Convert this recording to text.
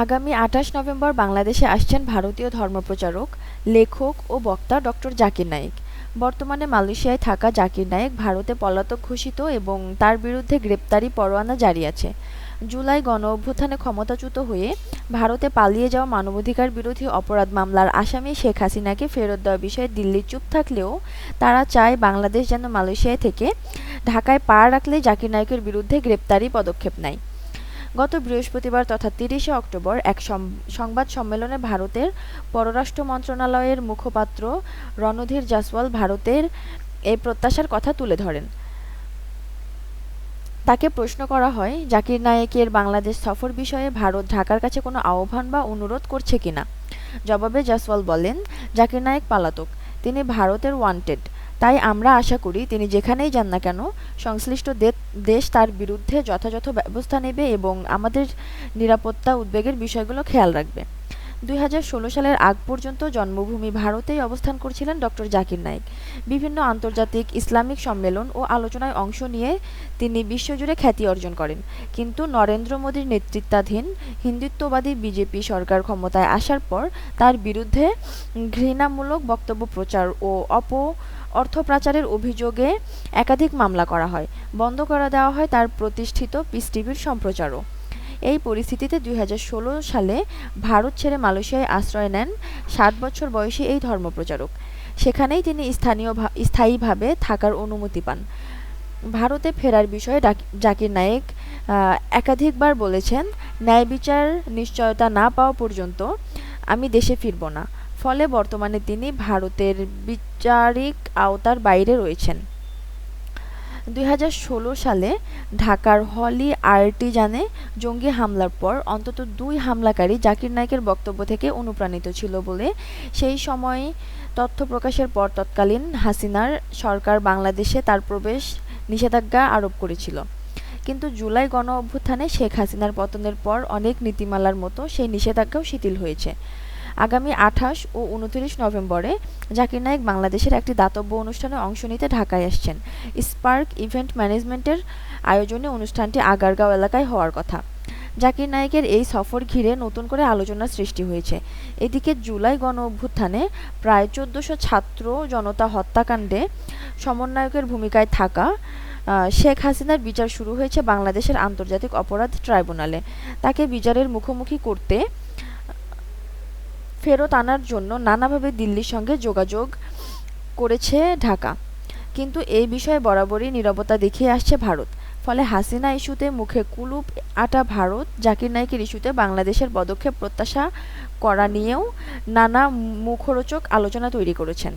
আগামী আঠাশ নভেম্বর বাংলাদেশে আসছেন ভারতীয় ধর্মপ্রচারক, লেখক ও বক্তা ডক্টর জাকির নায়েক। বর্তমানে মালয়েশিয়ায় থাকা জাকির নায়েক ভারতে পলাতক ঘোষিত এবং তার বিরুদ্ধে গ্রেপ্তারি পরোয়ানা জারি আছে। জুলাই গণ অভ্যুত্থানে ক্ষমতাচ্যুত হয়ে ভারতে পালিয়ে যাওয়া মানবাধিকার বিরোধী অপরাধ মামলার আসামি শেখ হাসিনাকে ফেরত দেওয়ার বিষয়ে দিল্লি চুপ থাকলেও তারা চায় বাংলাদেশ যেন মালয়েশিয়ায় থেকে ঢাকায় পা রাখলে জাকির নায়কের বিরুদ্ধে গ্রেপ্তারি পদক্ষেপ নেয়। গত বৃহস্পতিবার তথা তিরিশে অক্টোবর এক সংবাদ সম্মেলনে ভারতের পররাষ্ট্র মন্ত্রণালয়ের মুখপাত্র রণধীর জাসওয়াল ভারতের এই প্রত্যাশার কথা তুলে ধরেন। তাকে প্রশ্ন করা হয়, জাকির নায়েকের বাংলাদেশ সফর বিষয়ে ভারত ঢাকার কাছে কোনো আহ্বান বা অনুরোধ করছে কিনা? জবাবে জাসওয়াল বলেন, জাকির নায়েক পালাতক। তিনি ভারতের ওয়ান্টেড তাই আমরা আশা করি তিনি যেখানেই যান না কেন, সংশ্লিষ্ট দেশ তার বিরুদ্ধে যথাযথ ব্যবস্থা নেবে এবং আমাদের নিরাপত্তা উদ্বেগের বিষয়গুলো খেয়াল রাখবে। দুই হাজার ষোলো সালের আগ পর্যন্ত জন্মভূমি ভারতেই অবস্থান করছিলেন ডক্টর জাকির নায়েক। বিভিন্ন আন্তর্জাতিক ইসলামিক সম্মেলন ও আলোচনায় অংশ নিয়ে তিনি বিশ্বজুড়ে খ্যাতি অর্জন করেন। কিন্তু নরেন্দ্র মোদীর নেতৃত্বাধীন হিন্দুত্ববাদী বিজেপি সরকার ক্ষমতায় আসার পর তার বিরুদ্ধে ঘৃণামূলক বক্তব্য প্রচার ও অপ অর্থ পাচারের অভিযোগে একাধিক মামলা করা হয়। বন্ধ করে দেওয়া হয় তার প্রতিষ্ঠিত পিস টিভির সম্প্রচারও। এই পরিস্থিতিতে দুই হাজার ষোলো সালে ভারত ছেড়ে মালয়েশিয়ায় আশ্রয় নেন সাত বছর বয়সী এই ধর্মপ্রচারক। সেখানেই তিনি স্থানীয় স্থায়ীভাবে থাকার অনুমতি পান। ভারতে ফেরার বিষয়ে জাকির নায়েক একাধিকবার বলেছেন, ন্যায় বিচার নিশ্চয়তা না পাওয়া পর্যন্ত আমি দেশে ফিরব না। ফলে বর্তমানে তিনি ভারতের বিচারিক আওতার বাইরে রয়েছেন। দুই হাজার ষোলো সালে ঢাকার হলি আর্টিজানে জঙ্গি হামলার পর অন্তত দুই হামলাকারী জাকির নায়কের বক্তব্য থেকে অনুপ্রাণিত ছিল বলে সেই সময় তথ্য প্রকাশের পর তৎকালীন হাসিনার সরকার বাংলাদেশে তার প্রবেশ নিষেধাজ্ঞা আরোপ করেছিল। কিন্তু জুলাই গণ অভ্যুত্থানে শেখ হাসিনার পতনের পর অনেক নীতিমালার মতো সেই নিষেধাজ্ঞাও শিথিল হয়েছে। আগামী আঠাশ ও উনত্রিশ নভেম্বরে জাকির নায়েক বাংলাদেশের একটি দাতব্য অনুষ্ঠানে অংশ নিতে ঢাকায় আসছেন। স্পার্ক ইভেন্ট ম্যানেজমেন্টের আয়োজনে অনুষ্ঠানটি আগারগাঁও এলাকায় হওয়ার কথা। জাকির নায়েকের এই সফর ঘিরে নতুন করে আলোচনার সৃষ্টি হয়েছে। এদিকে জুলাই গণ অভ্যুত্থানে প্রায় চোদ্দশো ছাত্র জনতা হত্যাকাণ্ডে সমন্বয়কের ভূমিকায় থাকা শেখ হাসিনার বিচার শুরু হয়েছে বাংলাদেশের আন্তর্জাতিক অপরাধ ট্রাইব্যুনালে। তাকে বিচারের মুখোমুখি করতে ফেরত আনার জন্য নানাভাবে দিল্লির সঙ্গে যোগাযোগ করেছে ঢাকা। কিন্তু এই বিষয়ে বরাবরই নিরবতা দেখিয়ে আসছে ভারত। ফলে হাসিনা ইস্যুতে মুখে কুলুপ আটা ভারত, জাকির নাইকের ইস্যুতে বাংলাদেশের পদক্ষেপ প্রত্যাশা করা নিয়েও নানা মুখরোচক আলোচনা তৈরি করেছেন।